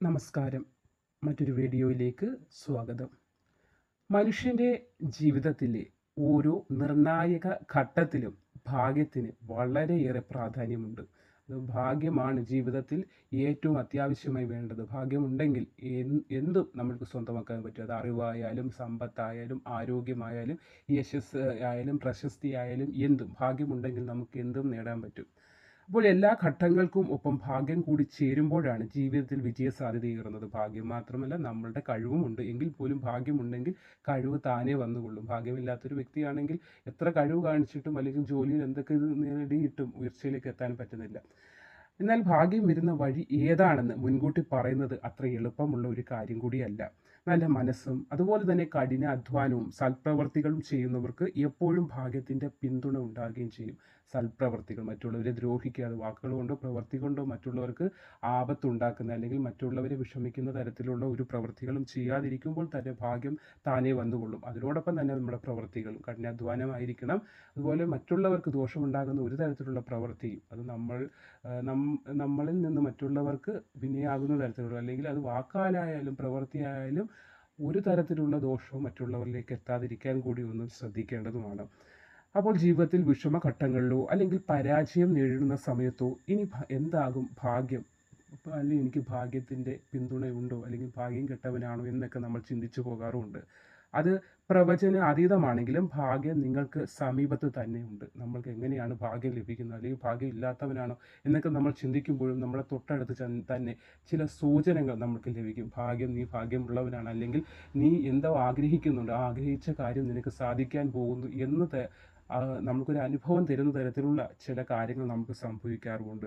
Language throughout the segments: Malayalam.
നമസ്കാരം. മറ്റൊരു വീഡിയോയിലേക്ക് സ്വാഗതം. മനുഷ്യന്റെ ജീവിതത്തിലെ ഓരോ നിർണായക ഘട്ടത്തിലും ഭാഗ്യത്തിന് വളരെയേറെ പ്രാധാന്യമുണ്ട്. ഭാഗ്യമാണ് ജീവിതത്തിൽ ഏറ്റവും അത്യാവശ്യമായി വേണ്ടത്. ഭാഗ്യമുണ്ടെങ്കിൽ എന്തും നമുക്ക് സ്വന്തമാക്കാൻ പറ്റും. അത് അറിവായാലും സമ്പത്തായാലും ആരോഗ്യമായാലും യശസ് ആയാലും പ്രശസ്തി ആയാലും എന്തും. ഭാഗ്യമുണ്ടെങ്കിൽ നമുക്ക് എന്തും നേടാൻ പറ്റും. അപ്പോൾ എല്ലാ ഘട്ടങ്ങൾക്കും ഒപ്പം ഭാഗ്യം കൂടി ചേരുമ്പോഴാണ് ജീവിതത്തിൽ വിജയ സാധ്യതയേറുന്നത് ഭാഗ്യം മാത്രമല്ല നമ്മളുടെ കഴിവുമുണ്ട് എങ്കിൽ പോലും ഭാഗ്യമുണ്ടെങ്കിൽ കഴിവ് താനേ വന്നുകൊള്ളും. ഭാഗ്യമില്ലാത്തൊരു വ്യക്തിയാണെങ്കിൽ എത്ര കഴിവ് കാണിച്ചിട്ടും അല്ലെങ്കിൽ ജോലിയിൽ എന്തൊക്കെ ഇത് നേടിയിട്ടും ഉയർച്ചയിലേക്ക് എത്താൻ പറ്റുന്നില്ല. എന്നാൽ ഭാഗ്യം വരുന്ന വഴി ഏതാണെന്ന് മുൻകൂട്ടി പറയുന്നത് അത്ര എളുപ്പമുള്ള ഒരു കാര്യം കൂടിയല്ല. നല്ല മനസ്സും അതുപോലെ തന്നെ കഠിന അധ്വാനവും സൽപ്രവർത്തികളും ചെയ്യുന്നവർക്ക് എപ്പോഴും ഭാഗ്യത്തിന്റെ പിന്തുണ ഉണ്ടാകുകയും ചെയ്യും. സൽപ്രവർത്തികൾ മറ്റുള്ളവരെ ദ്രോഹിക്കാതെ വാക്കുകൾ കൊണ്ടോ പ്രവർത്തി കൊണ്ടോ മറ്റുള്ളവർക്ക് ആപത്തുണ്ടാക്കുന്ന അല്ലെങ്കിൽ മറ്റുള്ളവരെ വിഷമിക്കുന്ന തരത്തിലുള്ള ഒരു പ്രവൃത്തികളും ചെയ്യാതിരിക്കുമ്പോൾ തന്നെ ഭാഗ്യം താനേ വന്നുകൊള്ളും. അതിനോടൊപ്പം തന്നെ നമ്മുടെ പ്രവൃത്തികളും കഠിനാധ്വാനമായിരിക്കണം അതുപോലെ മറ്റുള്ളവർക്ക് ദോഷമുണ്ടാകുന്ന ഒരു തരത്തിലുള്ള പ്രവൃത്തിയും അത് നമ്മൾ നമ്മളിൽ നിന്ന് മറ്റുള്ളവർക്ക് വിനയാകുന്ന തരത്തിലുള്ള അല്ലെങ്കിൽ അത് വാക്കാലായാലും പ്രവൃത്തിയായാലും ഒരു തരത്തിലുള്ള ദോഷവും മറ്റുള്ളവരിലേക്ക് എത്താതിരിക്കാൻ കൂടി ഒന്ന് ശ്രദ്ധിക്കേണ്ടതുമാണ്. അപ്പോൾ ജീവിതത്തിൽ വിഷമഘട്ടങ്ങളിലോ അല്ലെങ്കിൽ പരാജയം നേരിടുന്ന സമയത്തോ ഇനി എന്താകും? ഭാഗ്യം. അല്ലെങ്കിൽ എനിക്ക് ഭാഗ്യത്തിന്റെ പിന്തുണയുണ്ടോ? അല്ലെങ്കിൽ ഭാഗ്യം കെട്ടവനാണോ എന്നൊക്കെ നമ്മൾ ചിന്തിച്ചു പോകാറുമുണ്ട്. അത് പ്രവചന അതീതമാണെങ്കിലും ഭാഗ്യം നിങ്ങൾക്ക് സമീപത്ത് തന്നെയുണ്ട് നമ്മൾക്ക് എങ്ങനെയാണ് ഭാഗ്യം ലഭിക്കുന്നത്? അല്ലെങ്കിൽ ഭാഗ്യം ഇല്ലാത്തവനാണോ എന്നൊക്കെ നമ്മൾ ചിന്തിക്കുമ്പോഴും നമ്മളെ തൊട്ടടുത്ത് തന്നെ ചില സൂചനകൾ നമുക്ക് ലഭിക്കും. ഭാഗ്യം നീ ഭാഗ്യമുള്ളവനാണ്. അല്ലെങ്കിൽ നീ എന്തോ ആഗ്രഹിക്കുന്നുണ്ട്. ആഗ്രഹിച്ച കാര്യം നിനക്ക് സാധിക്കാൻ പോകുന്നു എന്ന് നമുക്കൊരു അനുഭവം തരുന്ന തരത്തിലുള്ള ചില കാര്യങ്ങൾ നമുക്ക് സംഭവിക്കാറുമുണ്ട്.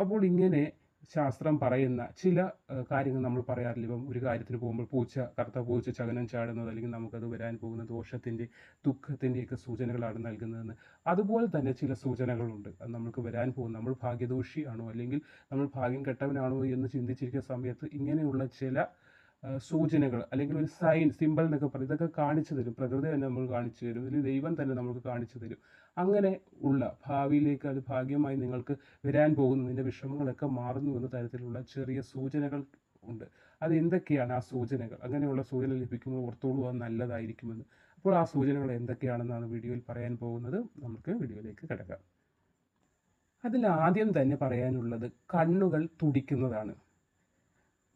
അപ്പോൾ ഇങ്ങനെ ശാസ്ത്രം പറയുന്ന ചില കാര്യങ്ങൾ നമ്മൾ പറയാറില്ല. ഇപ്പം ഒരു കാര്യത്തിന് പോകുമ്പോൾ പൂച്ച കറുത്ത പൂച്ച ചകനം ചാടുന്നത് അല്ലെങ്കിൽ നമുക്കത് വരാൻ പോകുന്ന ദോഷത്തിന്റെ ദുഃഖത്തിന്റെയൊക്കെ സൂചനകളാണ് നൽകുന്നതെന്ന്. അതുപോലെ തന്നെ ചില സൂചനകളുണ്ട്. അത് നമുക്ക് വരാൻ പോകുന്ന നമ്മൾ ഭാഗ്യദോഷിയാണോ അല്ലെങ്കിൽ നമ്മൾ ഭാഗ്യം കെട്ടവനാണോ എന്ന് ചിന്തിച്ചിരിക്കുന്ന സമയത്ത് ഇങ്ങനെയുള്ള ചില സൂചനകൾ അല്ലെങ്കിൽ ഒരു സൈൻ സിമ്പിൾ എന്നൊക്കെ പറയും. ഇതൊക്കെ കാണിച്ചു തരും. പ്രകൃതി തന്നെ നമ്മൾ കാണിച്ചു തരും. അല്ലെങ്കിൽ ദൈവം തന്നെ നമുക്ക് കാണിച്ചു തരും. അങ്ങനെ ഉള്ള ഭാവിയിലേക്ക് അത് ഭാഗ്യമായി നിങ്ങൾക്ക് വരാൻ പോകുന്നതിന്റെ വിഷമങ്ങളൊക്കെ മാറുന്നു എന്ന തരത്തിലുള്ള ചെറിയ സൂചനകൾ ഉണ്ട്. അത് എന്തൊക്കെയാണ് ആ സൂചനകൾ? അങ്ങനെയുള്ള സൂചന ലഭിക്കുമ്പോൾ ഓർത്തോളൂ അത് നല്ലതായിരിക്കുമെന്ന്. അപ്പോൾ ആ സൂചനകൾ എന്തൊക്കെയാണെന്നാണ് വീഡിയോയിൽ പറയാൻ പോകുന്നത്. നമുക്ക് വീഡിയോയിലേക്ക് കിടക്കാം. അതിൽ ആദ്യം തന്നെ പറയാനുള്ളത് കണ്ണുകൾ തുടിക്കുന്നതാണ്.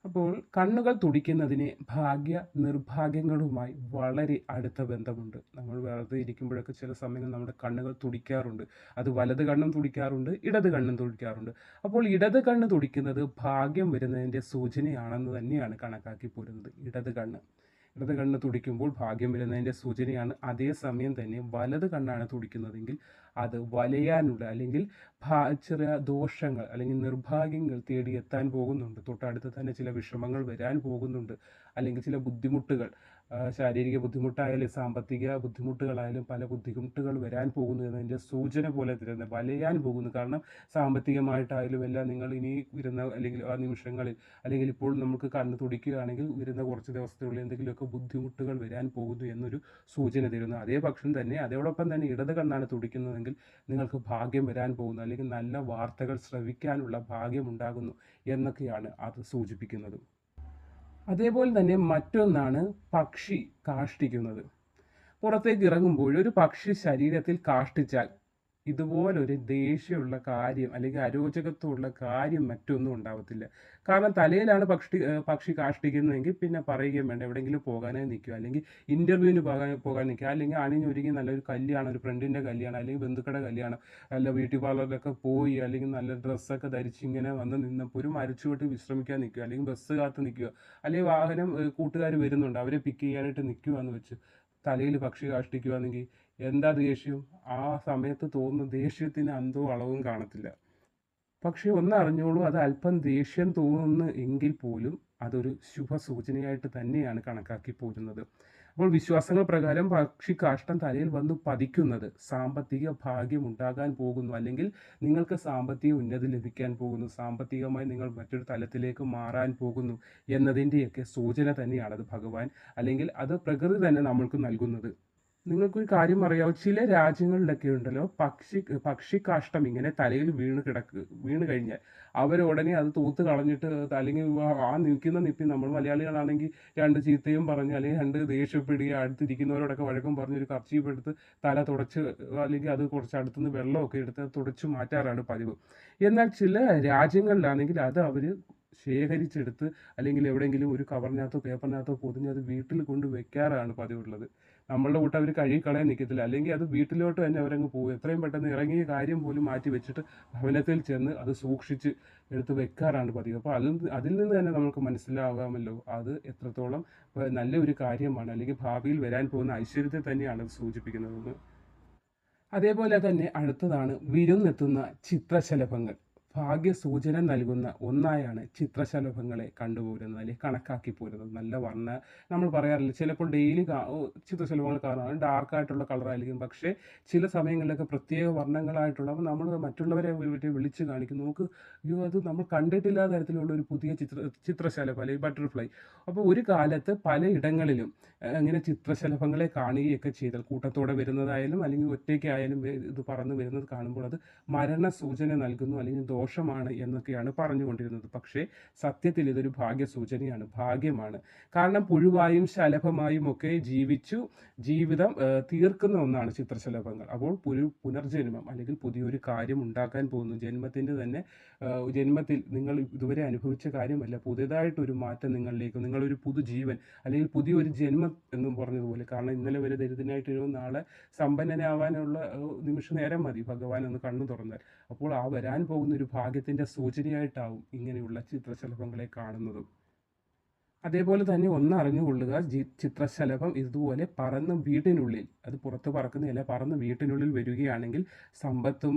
അപ്പോൾ കണ്ണുകൾ തുടിക്കുന്നതിന് ഭാഗ്യ നിർഭാഗ്യങ്ങളുമായി വളരെ അടുത്ത ബന്ധമുണ്ട്. നമ്മൾ വെറുതെ ഇരിക്കുമ്പോഴൊക്കെ ചില സമയങ്ങളിൽ നമ്മുടെ കണ്ണുകൾ തുടിക്കാറുണ്ട്. അത് വലത് കണ്ണും തുടിക്കാറുണ്ട് ഇടത് കണ്ണും തുടിക്കാറുണ്ട്. അപ്പോൾ ഇടത് കണ്ണ് തുടിക്കുന്നത് ഭാഗ്യം വരുന്നതിന്റെ സൂചനയാണെന്ന് തന്നെയാണ് കണക്കാക്കി പോരുന്നത്. ഇടത് കണ്ണ്. ഇടത് കണ്ണ് തുടിക്കുമ്പോൾ ഭാഗ്യം വരുന്നതിന്റെ സൂചനയാണ്. അതേസമയം തന്നെ വലത് കണ്ണാണ് തുടിക്കുന്നതെങ്കിൽ അത് വലയാനുള്ള അല്ലെങ്കിൽ ചെറിയ ദോഷങ്ങൾ അല്ലെങ്കിൽ നിർഭാഗ്യങ്ങൾ തേടി എത്താൻ പോകുന്നുണ്ട്. തൊട്ടടുത്ത് തന്നെ ചില വിഷമങ്ങൾ വരാൻ പോകുന്നുണ്ട്. അല്ലെങ്കിൽ ചില ബുദ്ധിമുട്ടുകൾ ശാരീരിക ബുദ്ധിമുട്ടായാലും സാമ്പത്തിക ബുദ്ധിമുട്ടുകളായാലും പല ബുദ്ധിമുട്ടുകൾ വരാൻ പോകുന്നു എന്നതിന്റെ സൂചന പോലെ തരുന്നത് വലയാൻ പോകുന്നു. കാരണം സാമ്പത്തികമായിട്ടായാലും എല്ലാം നിങ്ങൾ ഇനി വരുന്ന അല്ലെങ്കിൽ ആ നിമിഷങ്ങളിൽ അല്ലെങ്കിൽ ഇപ്പോൾ നമുക്ക് കണ്ണു തുടിക്കുകയാണെങ്കിൽ വരുന്ന കുറച്ച് ദിവസത്തിനുള്ളിൽ എന്തെങ്കിലുമൊക്കെ ബുദ്ധിമുട്ടുകൾ വരാൻ പോകുന്നു എന്നൊരു സൂചന തരുന്നു. അതേ പക്ഷം തന്നെ അതോടൊപ്പം തന്നെ ഇടത് കണ്ണാണ് തുടിക്കുന്നതെങ്കിൽ നിങ്ങൾക്ക് ഭാഗ്യം വരാൻ പോകുന്നു. അല്ലെങ്കിൽ നല്ല വാർത്തകൾ ശ്രവിക്കാനുള്ള ഭാഗ്യം ഉണ്ടാകുന്നു എന്നൊക്കെയാണ് അത് സൂചിപ്പിക്കുന്നത്. അതേപോലെ തന്നെ മറ്റൊന്നാണ് പക്ഷി കാഷ്ടിക്കുന്നത്. പുറത്തേക്ക് ഇറങ്ങുമ്പോൾ ഒരു പക്ഷി ശരീരത്തിൽ കാഷ്ടിച്ചാൽ ഇതുപോലൊരു ദേഷ്യമുള്ള കാര്യം അല്ലെങ്കിൽ അരോചകത്വമുള്ള കാര്യം മറ്റൊന്നും ഉണ്ടാവത്തില്ല. കാരണം തലയിലാണ് പക്ഷി പക്ഷി കാഷ്ടിക്കുന്നതെങ്കിൽ പിന്നെ പറയുകയും വേണ്ട. എവിടെയെങ്കിലും പോകാനായി നിൽക്കുക. അല്ലെങ്കിൽ ഇന്റർവ്യൂവിന് പോകാൻ പോകാൻ നിൽക്കുക. അല്ലെങ്കിൽ അണിഞ്ഞൊരുങ്ങി നല്ലൊരു കല്യാണം ഒരു ഫ്രണ്ടിന്റെ കല്യാണം അല്ലെങ്കിൽ ബന്ധുക്കളുടെ കല്യാണം അല്ല ബ്യൂട്ടി പാർലറിലൊക്കെ പോയി അല്ലെങ്കിൽ നല്ല ഡ്രസ്സൊക്കെ ധരിച്ച് ഇങ്ങനെ വന്ന് നിന്നപ്പോൾ ഒരു മരച്ചുവട്ട് വിശ്രമിക്കാൻ നിൽക്കുക. അല്ലെങ്കിൽ ബസ് കാത്ത് നിൽക്കുക. അല്ലെങ്കിൽ വാഹനം കൂട്ടുകാർ വരുന്നുണ്ട്. അവരെ പിക്ക് ചെയ്യാനായിട്ട് നിൽക്കുക എന്ന് വെച്ച്. തലയിൽ പക്ഷി കാഷ്ടിക്കുകയാണെങ്കിൽ എന്താ ദേഷ്യം? ആ സമയത്ത് തോന്നുന്ന ദേഷ്യത്തിന് അന്തോ അളവും കാണത്തില്ല. പക്ഷെ ഒന്ന് അറിഞ്ഞോളൂ അത് അല്പം ദേഷ്യം തോന്നുന്നു എങ്കിൽ പോലും അതൊരു ശുഭ സൂചനയായിട്ട് തന്നെയാണ് കണക്കാക്കി പോരുന്നത്. അപ്പോൾ വിശ്വാസങ്ങൾ പ്രകാരം പക്ഷി കാഷ്ടം തലയിൽ വന്ന് പതിക്കുന്നത്. സാമ്പത്തിക ഭാഗ്യം ഉണ്ടാകാൻ പോകുന്നു. അല്ലെങ്കിൽ നിങ്ങൾക്ക് സാമ്പത്തിക ഉന്നതി ലഭിക്കാൻ പോകുന്നു. സാമ്പത്തികമായി നിങ്ങൾ മറ്റൊരു തലത്തിലേക്ക് മാറാൻ പോകുന്നു എന്നതിന്റെയൊക്കെ സൂചന തന്നെയാണത് ഭഗവാൻ. അല്ലെങ്കിൽ അത് പ്രകൃതി തന്നെ നമ്മൾക്ക് നൽകുന്നത്. നിങ്ങൾക്കൊരു കാര്യം അറിയാമോ ചില രാജ്യങ്ങളിലൊക്കെ ഉണ്ടല്ലോ പക്ഷി പക്ഷിക്കാഷ്ടം ഇങ്ങനെ തലയിൽ വീണ് കിടക്ക് വീണ് കഴിഞ്ഞാൽ അവർ ഉടനെ അത് തൂത്ത് കളഞ്ഞിട്ട് അല്ലെങ്കിൽ ആ നിൽക്കുന്ന നിപ്പി നമ്മൾ മലയാളികളാണെങ്കിൽ രണ്ട് ചീത്തയും പറഞ്ഞ് അല്ലെങ്കിൽ രണ്ട് ദേഷ്യപ്പെടി അടുത്തിരിക്കുന്നവരോടൊക്കെ വഴക്കം പറഞ്ഞൊരു കർച്ചീപ്പ് എടുത്ത് തല തുടച്ച് അല്ലെങ്കിൽ അത് കുറച്ച് അടുത്തുനിന്ന് വെള്ളമൊക്കെ എടുത്ത് തുടച്ച് മാറ്റാറാണ് പതിവ്. എന്നാൽ ചില രാജ്യങ്ങളിലാണെങ്കിൽ അത് അവർ ശേഖരിച്ചെടുത്ത് അല്ലെങ്കിൽ എവിടെയെങ്കിലും ഒരു കവറിനകത്തോ പേപ്പറിനകത്തോ പൊതിഞ്ഞ് അത് വീട്ടിൽ കൊണ്ട് വെക്കാറാണ് പതിവുള്ളത്. നമ്മളുടെ കൂട്ടം അവർ കഴുകി കളയാൻ നിൽക്കത്തില്ല അല്ലെങ്കിൽ അത് വീട്ടിലോട്ട് തന്നെ അവരങ്ങ് പോകും. എത്രയും പെട്ടെന്ന് ഇറങ്ങിയ കാര്യം പോലും മാറ്റി വെച്ചിട്ട് ഭവനത്തിൽ ചെന്ന് അത് സൂക്ഷിച്ച് എടുത്ത് വെക്കാറാണ് പതിവ്. അപ്പോൾ അതിൽ അതിൽ നിന്ന് തന്നെ നമുക്ക് മനസ്സിലാകാമല്ലോ. അത് എത്രത്തോളം നല്ലൊരു കാര്യമാണ്. അല്ലെങ്കിൽ ഭാവിയിൽ വരാൻ പോകുന്ന ഐശ്വര്യത്തെ തന്നെയാണ് അത് സൂചിപ്പിക്കുന്നതെന്ന്. അതേപോലെ തന്നെ അടുത്തതാണ് വിരുന്നെത്തുന്ന ചിത്രശലഭങ്ങൾ. ഭാഗ്യസൂചന നൽകുന്ന ഒന്നായാണ് ചിത്രശലഭങ്ങളെ കണ്ടുപോരുന്നത് അല്ലെങ്കിൽ കണക്കാക്കി പോരുന്നത്. നല്ല വർണ നമ്മൾ പറയാറില്ല ചിലപ്പോൾ ഡെയിലി ചിത്രശലഭങ്ങൾ കാണാൻ ഡാർക്കായിട്ടുള്ള കളറായിരിക്കും പക്ഷേ ചില സമയങ്ങളിലൊക്കെ പ്രത്യേക വർണങ്ങളായിട്ടുള്ള നമ്മൾ മറ്റുള്ളവരെ വിളിച്ച് കാണിക്കും നമുക്ക് അയ്യോ അത് നമ്മൾ കണ്ടിട്ടില്ലാത്ത തരത്തിലുള്ള ഒരു പുതിയ ചിത്ര ചിത്രശലഭം അല്ലെങ്കിൽ ബട്ടർഫ്ലൈ അപ്പോൾ ഒരു കാലത്ത് പലയിടങ്ങളിലും ഇങ്ങനെ ചിത്രശലഭങ്ങളെ കാണുകയൊക്കെ ചെയ്താൽ കൂട്ടത്തോടെ വരുന്നതായാലും അല്ലെങ്കിൽ ഒറ്റയ്ക്കായാലും ഇത് പറന്ന് വരുന്നത് കാണുമ്പോൾ അത് മരണ സൂചന നൽകുന്നു അല്ലെങ്കിൽ ദോഷമാണ് എന്നൊക്കെയാണ് പറഞ്ഞുകൊണ്ടിരുന്നത്. പക്ഷേ സത്യത്തിൽ ഇതൊരു ഭാഗ്യസൂചനയാണ് ഭാഗ്യമാണ്. കാരണം പുഴുവായും ശലഭമായും ഒക്കെ ജീവിച്ചു ജീവിതം തീർക്കുന്ന ഒന്നാണ് ചിത്രശലഭങ്ങൾ. അപ്പോൾ പുരു പുനർജന്മം അല്ലെങ്കിൽ പുതിയൊരു കാര്യം ഉണ്ടാക്കാൻ പോകുന്നു. ജന്മത്തിന്റെ തന്നെ ജന്മത്തിൽ നിങ്ങൾ ഇതുവരെ അനുഭവിച്ച കാര്യമല്ല. പുതിയതായിട്ടൊരു മാറ്റം നിങ്ങളിലേക്ക് നിങ്ങളൊരു പുതുജീവൻ അല്ലെങ്കിൽ പുതിയൊരു ജന്മം എന്നും പറഞ്ഞതുപോലെ. കാരണം ഇന്നലെ വരെ ദരിദ്രനായിട്ടിരുന്ന നാളെ സമ്പന്നനാവാനുള്ള നിമിഷ നേരം മതി ഭഗവാൻ ഒന്ന് കണ്ണു തുറന്നാൽ. അപ്പോൾ ആ വരാൻ പോകുന്ന ഒരു ഭാഗ്യത്തിന്റെ സൂചനയായിട്ടാവും ഇങ്ങനെയുള്ള ചിത്രശലഭങ്ങളെ കാണുന്നതും. അതേപോലെ തന്നെ ഒന്ന് അറിഞ്ഞുകൊള്ളുക ചിത്രശലഭം ഇതുപോലെ പറന്ന് വീട്ടിനുള്ളിൽ അത് പുറത്ത് പറക്കുന്നില്ല പറന്ന് വീട്ടിനുള്ളിൽ വരികയാണെങ്കിൽ സമ്പത്തും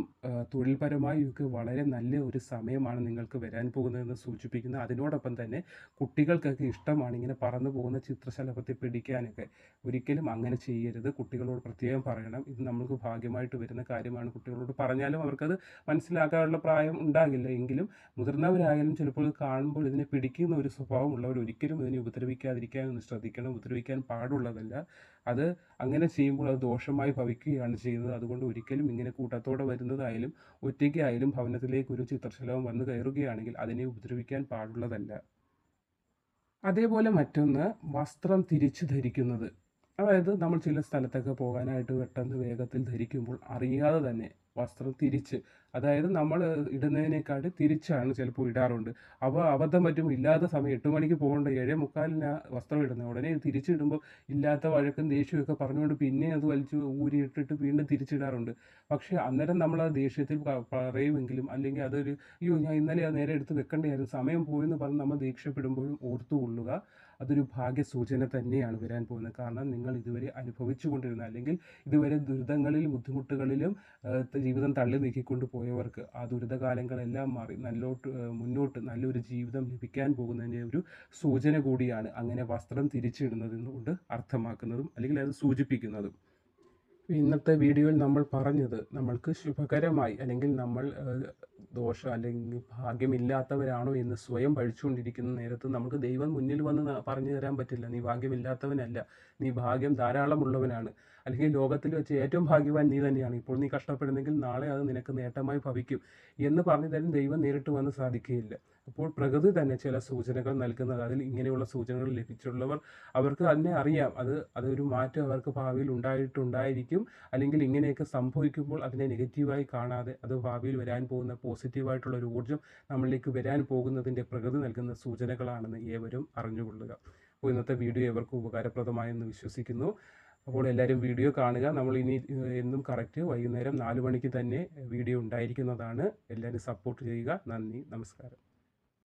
തൊഴിൽപരമായും ഒക്കെ വളരെ നല്ല ഒരു സമയമാണ് നിങ്ങൾക്ക് വരാൻ പോകുന്നതെന്ന് സൂചിപ്പിക്കുന്നത് അതിനോടൊപ്പം തന്നെ കുട്ടികൾക്കൊക്കെ ഇഷ്ടമാണ് ഇങ്ങനെ പറന്നു പോകുന്ന ചിത്രശലഭത്തെ പിടിക്കാനൊക്കെ. ഒരിക്കലും അങ്ങനെ ചെയ്യരുത്. കുട്ടികളോട് പ്രത്യേകം പറയണം. ഇത് നമ്മൾക്ക് ഭാഗ്യമായിട്ട് വരുന്ന കാര്യമാണ്. കുട്ടികളോട് പറഞ്ഞാലും അവർക്കത് മനസ്സിലാക്കാനുള്ള പ്രായം ഉണ്ടാകില്ല. എങ്കിലും മുതിർന്നവരായാലും ചിലപ്പോൾ കാണുമ്പോൾ ഇതിനെ പിടിക്കുന്ന ഒരു സ്വഭാവമുള്ളവർ ഒരിക്കലും ഒരിക്കലും ഇതിനെ ഉപദ്രവിക്കാതിരിക്കാൻ ശ്രദ്ധിക്കണം ഉപദ്രവിക്കാൻ പാടുള്ളതല്ല. അത് അങ്ങനെ ചെയ്യുമ്പോൾ അത് ദോഷമായി ഭവിക്കുകയാണ് ചെയ്യുന്നത്. അതുകൊണ്ട് ഒരിക്കലും ഇങ്ങനെ കൂട്ടത്തോടെ വരുന്നതായാലും ഒറ്റയ്ക്കായാലും ഭവനത്തിലേക്ക് ഒരു ചിത്രശലഭം വന്ന് കയറുകയാണെങ്കിൽ അതിനെ ഉപദ്രവിക്കാൻ പാടുള്ളതല്ല. അതേപോലെ മറ്റൊന്ന് വസ്ത്രം തിരിച്ചു ധരിക്കുന്നത്. അതായത് നമ്മൾ ചില സ്ഥലത്തൊക്കെ പോകാനായിട്ട് പെട്ടെന്ന് വേഗത്തിൽ ധരിക്കുമ്പോൾ അറിയാതെ തന്നെ വസ്ത്രം തിരിച്ച് അതായത് നമ്മൾ ഇടുന്നതിനേക്കാൾ തിരിച്ചാണ് ചിലപ്പോൾ ഇടാറുണ്ട്. അപ്പോൾ അബദ്ധം പറ്റും ഇല്ലാത്ത സമയം എട്ട് മണിക്ക് പോകേണ്ട ഏഴേ മുക്കാലിന് വസ്ത്രം ഇടുന്നത്. ഉടനെ തിരിച്ചിടുമ്പോൾ ഇല്ലാത്ത വഴക്കും ദേഷ്യമൊക്കെ പറഞ്ഞുകൊണ്ട് പിന്നെ അത് വലിച്ച് ഊരിയിട്ടിട്ട് വീണ്ടും തിരിച്ചിടാറുണ്ട് പക്ഷേ അന്നേരം നമ്മൾ ആ ദേഷ്യത്തിൽ പറയുമെങ്കിലും അല്ലെങ്കിൽ അതൊരു അയ്യോ ഞാൻ ഇന്നലെ അത് നേരെ എടുത്ത് വെക്കേണ്ടതായിരുന്നു സമയം പോയെന്ന് പറഞ്ഞ് നമ്മൾ ദേഷ്യപ്പെടുമ്പോഴും ഓർത്തുകൊള്ളുക. അതൊരു ഭാഗ്യസൂചന തന്നെയാണ് വരാൻ പോകുന്നത്. കാരണം നിങ്ങൾ ഇതുവരെ അനുഭവിച്ചു കൊണ്ടിരുന്ന അല്ലെങ്കിൽ ഇതുവരെ ദുരിതങ്ങളിലും ബുദ്ധിമുട്ടുകളിലും ജീവിതം തള്ളി നീക്കിക്കൊണ്ട് പോയവർക്ക് ആ ദുരിതകാലങ്ങളെല്ലാം മാറി നല്ലോട്ട് മുന്നോട്ട് നല്ലൊരു ജീവിതം ലഭിക്കാൻ പോകുന്നതിന്റെ ഒരു സൂചന കൂടിയാണ് അങ്ങനെ വസ്ത്രം തിരിച്ചിടുന്നതെന്നുകൊണ്ട് അർത്ഥമാക്കുന്നതും അല്ലെങ്കിൽ അത് സൂചിപ്പിക്കുന്നതും. ഇന്നത്തെ വീഡിയോയിൽ നമ്മൾ പറഞ്ഞത് നമ്മൾക്ക് ശുഭകരമായി അല്ലെങ്കിൽ നമ്മൾ ദോഷം അല്ലെങ്കിൽ ഭാഗ്യമില്ലാത്തവരാണോ എന്ന് സ്വയം പഴിച്ചുകൊണ്ടിരിക്കുന്ന നേരത്ത് നമുക്ക് ദൈവം മുന്നിൽ വന്ന് പറഞ്ഞു തരാൻ പറ്റില്ല. നീ ഭാഗ്യമില്ലാത്തവനല്ല. നീ ഭാഗ്യം ധാരാളമുള്ളവനാണ്. അല്ലെങ്കിൽ ലോകത്തിൽ വെച്ച് ഏറ്റവും ഭാഗ്യവാൻ നീ തന്നെയാണ്. ഇപ്പോൾ നീ കഷ്ടപ്പെടുന്നെങ്കിൽ നാളെ അത് നിനക്ക് നേട്ടമായി ഭവിക്കും എന്ന് പറഞ്ഞു തരും ദൈവം നേരിട്ട് വന്ന് സാധിക്കുകയില്ല. അപ്പോൾ പ്രകൃതി തന്നെ ചില സൂചനകൾ നൽകുന്നത് അതിൽ ഇങ്ങനെയുള്ള സൂചനകൾ ലഭിച്ചുള്ളവർ അവർക്ക് തന്നെ അറിയാം. അത് അതൊരു മാറ്റം അവർക്ക് ഭാവിയിൽ ഉണ്ടായിട്ടുണ്ടായിരിക്കും. അല്ലെങ്കിൽ ഇങ്ങനെയൊക്കെ സംഭവിക്കുമ്പോൾ അതിനെ നെഗറ്റീവായി കാണാതെ അത് ഭാവിയിൽ വരാൻ പോകുന്ന പോസിറ്റീവായിട്ടുള്ള ഒരു ഊർജം നമ്മളിലേക്ക് വരാൻ പോകുന്നതിന്റെ പ്രകൃതി നൽകുന്ന സൂചനകളാണെന്ന് ഏവരും അറിഞ്ഞുകൊള്ളുക. അപ്പോൾ ഇന്നത്തെ വീഡിയോ ഏവർക്കും ഉപകാരപ്രദമായെന്ന് വിശ്വസിക്കുന്നു. അപ്പോൾ എല്ലാവരും വീഡിയോ കാണുക. നമ്മൾ ഇനി എന്നും കറക്റ്റ് വൈകുന്നേരം നാല് മണിക്ക് തന്നെ വീഡിയോ ഉണ്ടായിരിക്കുന്നതാണ്. എല്ലാവരും സപ്പോർട്ട് ചെയ്യുക. നന്ദി. നമസ്കാരം.